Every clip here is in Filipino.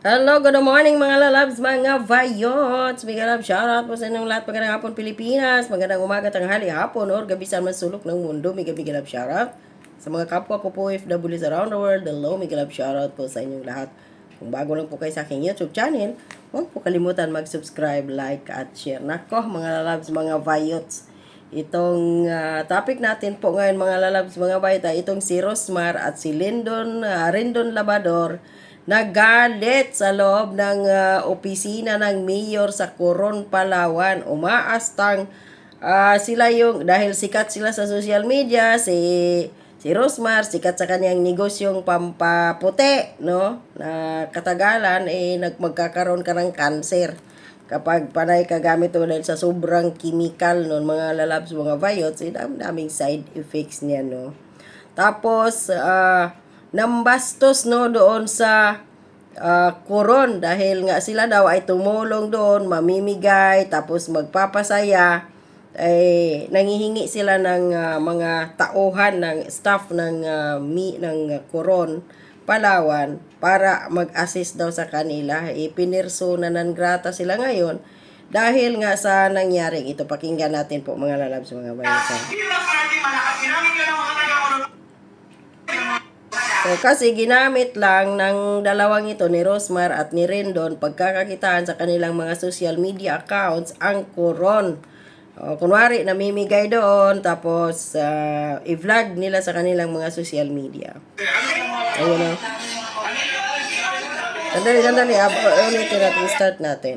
Hello, good morning mga lalabs, mga vayots. Mga love, shoutout po sa inyong lahat. Magandang hapon Pilipinas, magandang umaga, tanghali, hapon, or gabi sa man sulok ng mundo. Mga mga love, shoutout. Sa mga kapwa ko po, FWs around the world, hello, mga love, shoutout po sa inyong lahat. Kung bago lang po kayo sa aking YouTube channel, huwag po kalimutan mag-subscribe, like, at share. Nako, mga lalabs, mga vayots. Itong ah, topic natin po ngayon mga lalabs, mga bayta, itong si Rosmar at si Lindon, ah, Rendon Labador, nagalit sa loob ng ah, opisina ng mayor sa Coron, Palawan. Umaastang ah, sila yung, dahil sikat sila sa social media, si si Rosmar, sikat sa kanyang negosyong pampaputi, no? Na katagalan, eh, nagmagkakaroon ka ng cancer kapag panay ka gamit mo dahil sa sobrang chemical nun, mga lalabs, mga viots, eh, dam daming side effects niya, no. Tapos, ah, nambastos, no, doon sa ah, Coron dahil nga sila daw ay tumulong doon, mamimigay, tapos magpapasaya, ay nangihingi sila ng ah, mga tauhan ng staff ng ah, mi ng ah, Coron Palawan para mag-assist daw sa kanila. Ipinirso na ng grata sila ngayon dahil nga sa nangyaring ito. Pakinggan natin po mga lalabs, mga bayan. So, kasi ginamit lang ng dalawang ito ni Rosmar at ni Rendon pagkakakitaan sa kanilang mga social media accounts ang Coron. O, kunwari, namimigay doon, tapos ah, i-vlog nila sa kanilang mga social media. Ayun na. Sandali, sandali. Ab- ulitin natin, start natin.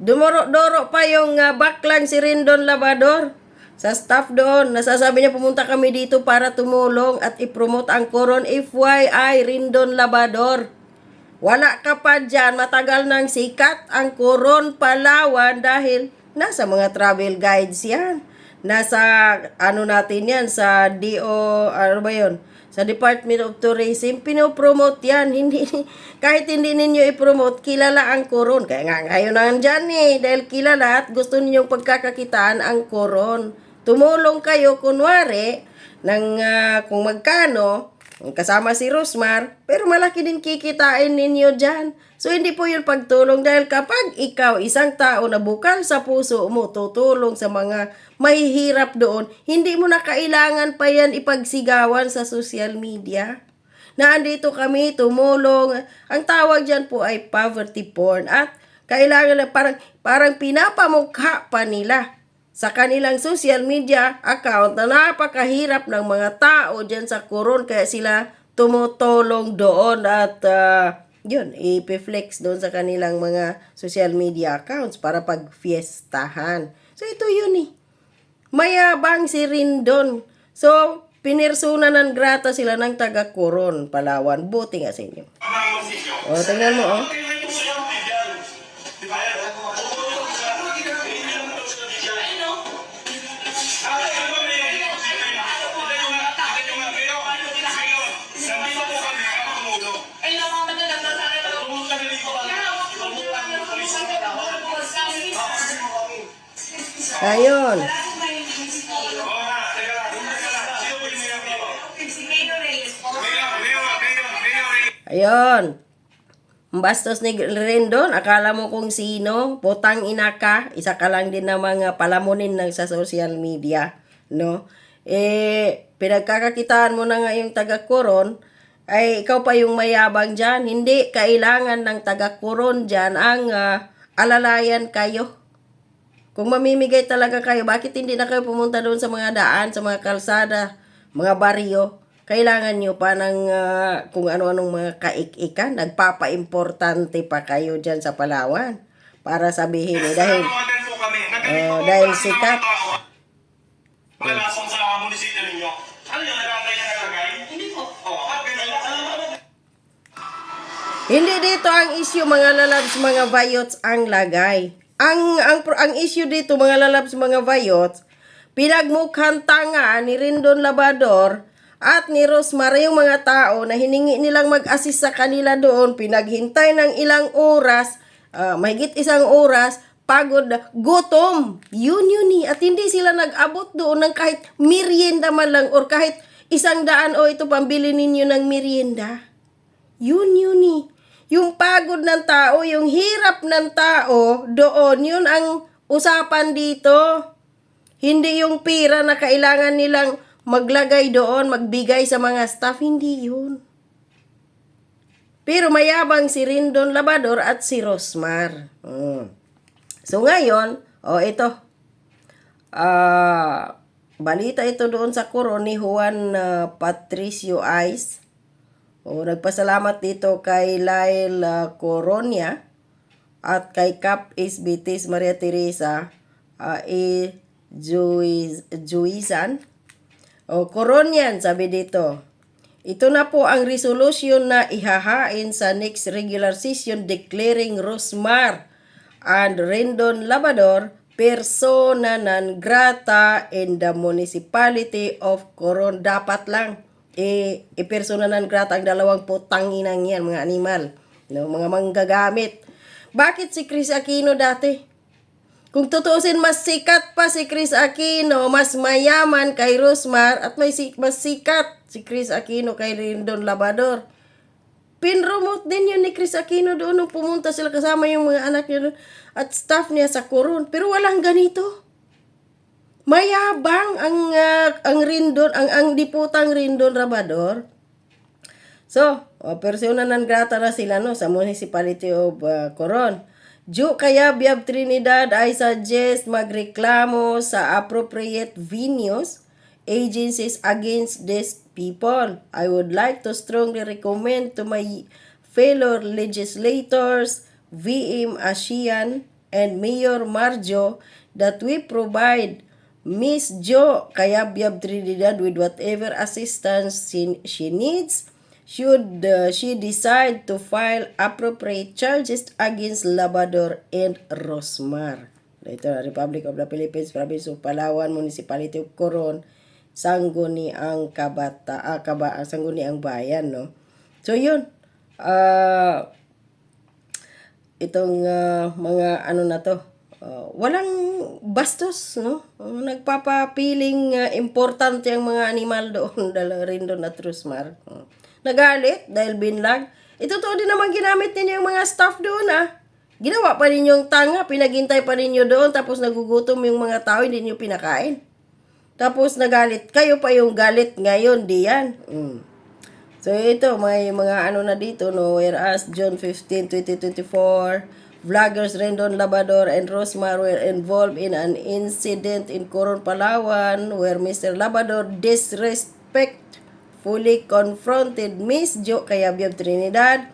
Dumuro-doro pa yung uh, baklang si Rendon Labador. Sa staff doon, nasasabi niya pumunta kami dito para tumulong at ipromote ang Coron FYI Rendon Labador. Wala ka pa dyan, matagal nang sikat ang Coron Palawan dahil nasa mga travel guides yan. Nasa ano natin yan, sa DO, ano ba yun? Sa Department of Tourism, pinopromote yan. Hindi, kahit hindi ninyo i-promote, kilala ang Coron. Kaya nga ngayon nandyan eh, dahil kilala at gusto ninyong pagkakakitaan ang Coron. Tumulong kayo, kunwari, ng ah, kung magkano, kasama si Rosmar, pero malaki din kikitain ninyo dyan. So, hindi po yun pagtulong dahil kapag ikaw, isang tao na bukal sa puso mo, tutulong sa mga mahihirap doon, hindi mo na kailangan pa yan ipagsigawan sa social media. Na andito kami, tumulong. Ang tawag dyan po ay poverty porn at kailangan na parang, parang pinapamukha pa nila sa kanilang social media account na napakahirap ng mga tao dyan sa Coron kaya sila tumutulong doon at ah, yun, ipiflex doon sa kanilang mga social media accounts para pagfiestahan. So ito yun eh. Mayabang si Rindon. So, pinirsuna ng grata sila ng taga Coron, Palawan. Buti nga sa inyo. O, tingnan mo, oh. Ayun. Ayun. Bastos ni Rendon, akala mo kung sino, putang ina ka, isa ka lang din ng mga palamunin ng sa social media, no? Eh, pinagkakakitaan mo na nga yung taga-Coron, ay ikaw pa yung mayabang dyan. Hindi, kailangan ng taga-Coron dyan ang ah, alalayan kayo. Kung mamimigay talaga kayo, bakit hindi na kayo pumunta doon sa mga daan, sa mga kalsada, mga baryo? Kailangan nyo pa ng ah, kung ano-anong mga kaik-ikan. Nagpapa-importante pa kayo dyan sa Palawan. Para sabihin eh, dahil... Oh, dahil sikat. Pagkalasong sa munisipyo ninyo. Ano yung nagkakay na nalagay? Hindi po. Oo, at ganyan. Ano Hindi dito ang issue mga lalabs, mga vayots ang lagay. Ang ang ang issue dito mga lalabs, mga vayots, pinagmukhang tanga ni Rindon Labador at ni Rosmar yung mga tao na hiningi nilang mag-assist sa kanila doon, pinaghintay ng ilang oras, ah, mahigit isang oras, pagod, gutom. Yun yun eh. At hindi sila nag-abot doon ng kahit merienda man lang or kahit isang daan o ito pambili ninyo ng merienda. Yun yun eh. Yung pagod ng tao, yung hirap ng tao, doon, yun ang usapan dito. Hindi yung pira na kailangan nilang maglagay doon, magbigay sa mga staff, hindi yun. Pero mayabang si Rindon Labador at si Rosmar. Mm. So ngayon, oh ito. Ah, balita ito doon sa kuro ni Juan ah, Patricio Ice. O, nagpasalamat dito kay Lyle uh, Coronia at kay Cap Isbitis Maria Teresa uh, E. Juiz, Juizan. O, Coronian, sabi dito. Ito na po ang resolution na ihahain sa next regular session declaring Rosmar and Rendon Labador persona non grata in the municipality of Coron. Dapat lang e, e persona non grata ang dalawang putang inang yan, mga animal, no, mga manggagamit. Bakit si Chris Aquino dati? Kung tutuusin, mas sikat pa si Chris Aquino, mas mayaman kay Rosmar, at may si- mas sikat si Chris Aquino kay Rindon Labador. Pinromote din yun ni Chris Aquino doon nung pumunta sila kasama yung mga anak niya doon at staff niya sa Coron. Pero walang ganito. Mayabang ang ah, ang Rindon, ang ang diputang Rindon Rabador. So, o persona non grata na sila no sa municipality of uh, Coron. Ju kaya Biab Trinidad I suggest magreklamo sa appropriate venues agencies against these people. I would like to strongly recommend to my fellow legislators, VM Asian and Mayor Marjo that we provide Miss Jo Kayabyab Trinidad with whatever assistance she, she needs should uh, she decide to file appropriate charges against Labrador and Rosmar. Ito, Republic of the Philippines, Province of Palawan, Municipality of Coron, Sangguni ang kabata, ah, kaba, ah, Sangguni ang bayan, no? So, yun. Ah, itong ah, mga ano na to, ah, walang bastos, no? Nagpapapiling ah, importante ang mga animal doon, dala rin doon at Rosmar. Ah. Nagalit dahil binlag. Ito to din naman ginamit ninyo yung mga staff doon, ah. Ginawa pa ninyong tanga, pinaghintay pa ninyo doon, tapos nagugutom yung mga tao, hindi niyo pinakain. Tapos nagalit, kayo pa yung galit ngayon, di yan. Mm. So ito, may mga ano na dito, no, whereas June 15, 2024, vloggers Rendon Labador and Rosmar were involved in an incident in Coron, Palawan where Mr. Labador disrespectfully confronted Miss Jo Cayabyab Trinidad,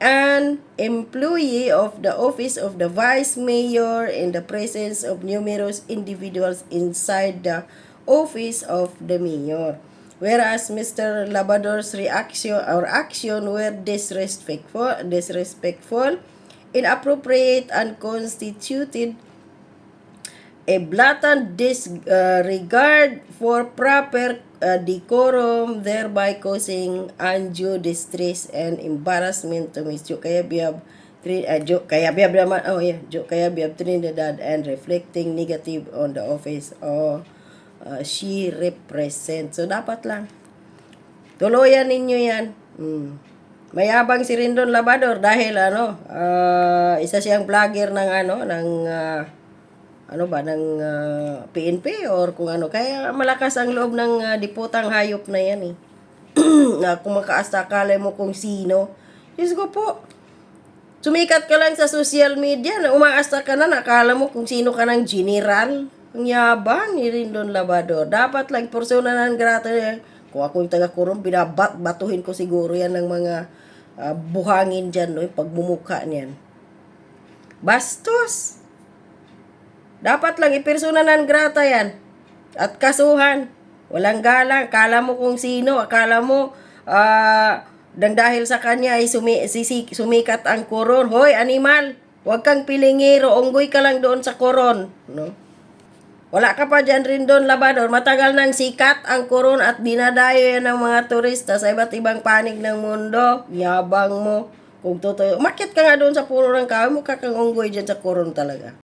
an employee of the office of the vice mayor in the presence of numerous individuals inside the office of the mayor. Whereas Mr. Labrador's reaction or action were disrespectful, disrespectful, inappropriate, unconstituted, a blatant disregard for proper uh, decorum, thereby causing undue distress and embarrassment to Ms. Jokayabiab, Trin- uh, Jo- naman, oh yeah, Jokayabiab Trinidad and reflecting negative on the office of uh, she represents. So, dapat lang. Tuluyan ninyo yan. Mm. Mayabang si Rindon Labador dahil ano, ah, isa siyang vlogger ng ano, ng ah, ano ba, ng ah, PNP or kung ano. Kaya malakas ang loob ng ah, diputang hayop na yan eh. na kung makaasta akala mo kung sino. Diyos ko po, sumikat ka lang sa social media, na umaasta ka na, nakala mo kung sino ka ng general. Ang yabang ni Rindon Labador. Dapat lang, persona ng grata eh. Kung ako yung taga-kurong, binabat, batuhin ko siguro yan ng mga ah, buhangin dyan, no, yung pagmumukha niyan. Bastos! Dapat lang ipersona ng grata yan. At kasuhan. Walang galang. Kala mo kung sino. Akala mo ah, dang dahil sa kanya ay sumi, sumikat ang koron. Hoy, animal! Huwag kang pilingiro. Unggoy ka lang doon sa koron. No? Wala ka pa dyan rin doon, Labador. Matagal nang sikat ang koron at dinadayo yan ng mga turista sa iba't ibang panig ng mundo. Yabang mo. Kung totoo. Umakyat ka nga doon sa puno ng kahoy, mukha kang unggoy dyan sa koron talaga.